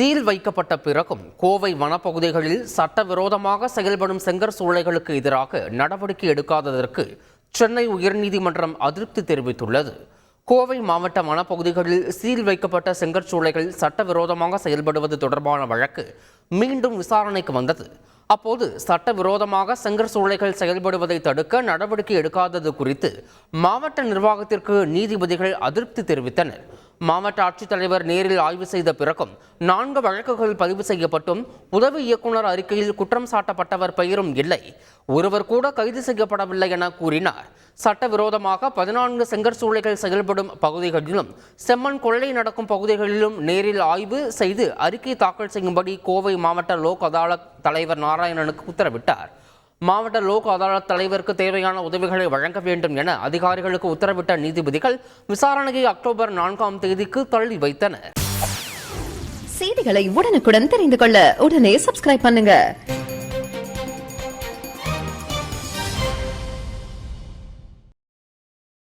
Seal வைக்கப்பட்ட பிறகும் கோவை வனப்பகுதிகளில் சட்டவிரோதமாக செயல்படும் செங்கற் சூளைகளுக்கு எதிராக நடவடிக்கை எடுக்காததற்கு சென்னை உயர்நீதிமன்றம் அதிருப்தி தெரிவித்துள்ளது. கோவை மாவட்ட வனப்பகுதிகளில் சீல் வைக்கப்பட்ட செங்கற்சூளைகள் சட்டவிரோதமாக செயல்படுவது தொடர்பான வழக்கு மீண்டும் விசாரணைக்கு வந்தது. அப்போது சட்டவிரோதமாக செங்கற் சூளைகள் செயல்படுவதை தடுக்க நடவடிக்கை எடுக்காதது குறித்து மாவட்ட நிர்வாகத்திற்கு நீதிபதிகள் அதிருப்தி தெரிவித்தனர். மாவட்ட ஆட்சித்தலைவர் நேரில் ஆய்வு செய்த பிறகும் நான்கு வழக்குகள் பதிவு செய்யப்பட்டும் உதவி இயக்குனர் அறிக்கையில் குற்றம் சாட்டப்பட்டவர் பெயரும் இல்லை. ஒருவர் கூட கைது செய்யப்படவில்லை என கூறினார். சட்டவிரோதமாக பதினான்கு செங்கற்சூளைகள் செயல்படும் பகுதிகளிலும் செம்மண் கொள்ளை நடக்கும் பகுதிகளிலும் நேரில் ஆய்வு செய்து அறிக்கை தாக்கல் செய்யும்படி கோவை மாவட்ட லோக் அதாலத் தலைவர் நாராயணனுக்கு உத்தரவிட்டார். மாவட்ட லோக் அதாலத் தலைவருக்கு தேவையான உதவிகளை வழங்க வேண்டும் என அதிகாரிகளுக்கு உத்தரவிட்ட நீதிபதிகள் விசாரணையை அக்டோபர் நான்காம் தேதிக்கு தள்ளி வைத்தனர். செய்திகளை உடனுக்குடன் தெரிந்து கொள்ள உடனே சப்ஸ்கிரைப் பண்ணுங்க.